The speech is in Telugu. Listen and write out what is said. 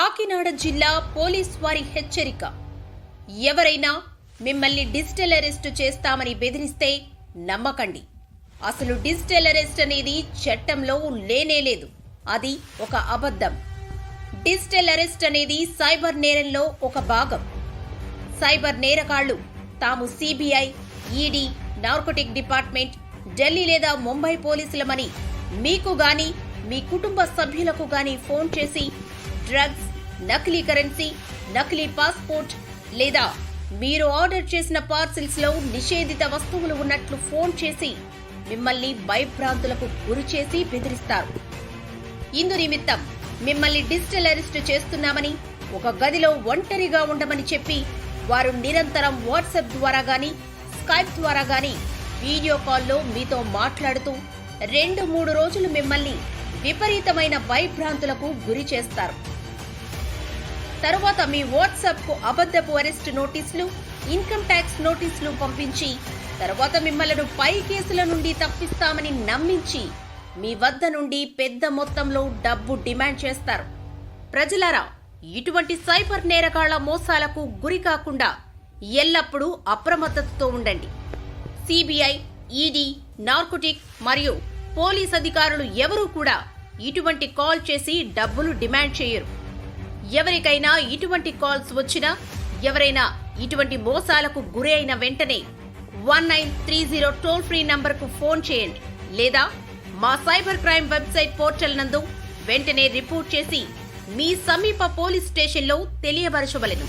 కాకినాడ జిల్లా పోలీస్ వారి హెచ్చరిక. ఎవరైనా మిమ్మల్ని డిజిటల్ అరెస్ట్ చేస్తామని బెదిరిస్తే నమ్మకండి. అసలు డిజిటల్ అరెస్ట్ అనేది చట్టంలో లేనే లేదు. అది ఒక అబద్ధం. డిజిటల్ అరెస్ట్ అనేది సైబర్ నేరంలో ఒక భాగం. సైబర్ నేరగాళ్ళు తాము CBI ED narcotic department Delhi లేదా ముంబై పోలీసులమని మీకు గాని మీ కుటుంబ సభ్యులకు గాని ఫోన్ చేసి డ్రగ్స్ నకిలీ కరెన్సీ నకిలీ పాస్పోర్ట్ లేదా మీరు ఆర్డర్ చేసిన పార్సిల్స్లో నిషేధిత వస్తువులు ఉన్నట్లు ఫోన్ చేసి మిమ్మల్ని భయభ్రాంతులకు గురి చేసి బెదిరిస్తారు. ఇందు నిమిత్తం మిమ్మల్ని డిజిటల్ అరెస్ట్ చేస్తున్నామని ఒక గదిలో ఒంటరిగా ఉండమని చెప్పి వారు నిరంతరం వాట్సాప్ ద్వారా గాని స్కైప్ ద్వారా గాని వీడియో కాల్లో మీతో మాట్లాడుతూ రెండు మూడు రోజులు మిమ్మల్ని విపరీతమైన భయభ్రాంతులకు గురి చేస్తారు. తరువాత మీ వాట్సాప్కు అబద్ధపు అరెస్ట్ నోటీసులు ఇన్కమ్ ట్యాక్స్ నోటీసులు పంపించి తర్వాత మిమ్మల్ని పై కేసుల నుండి తప్పిస్తామని నమ్మించి మీ వద్ద నుండి పెద్ద మొత్తంలో డబ్బు డిమాండ్ చేస్తారు. ప్రజలారా ఇటువంటి సైబర్ నేరగాళ్ళ మోసాలకు గురి కాకుండా ఎల్లప్పుడూ అప్రమత్తతతో ఉండండి. సిబిఐ ఈడీ నార్కోటిక్ మరియు పోలీస్ అధికారులు ఎవరూ కూడా ఇటువంటి కాల్ చేసి డబ్బులు డిమాండ్ చేయరు. ఎవరికైనా ఇటువంటి కాల్స్ వచ్చినా ఎవరైనా ఇటువంటి మోసాలకు గురి అయిన వెంటనే one nine three zero toll free నంబర్కు ఫోన్ చేయండి. లేదా మా సైబర్ క్రైమ్ వెబ్సైట్ పోర్టల్ నందు వెంటనే రిపోర్ట్ చేసి మీ సమీప పోలీస్ స్టేషన్లో తెలియపరచవలెను.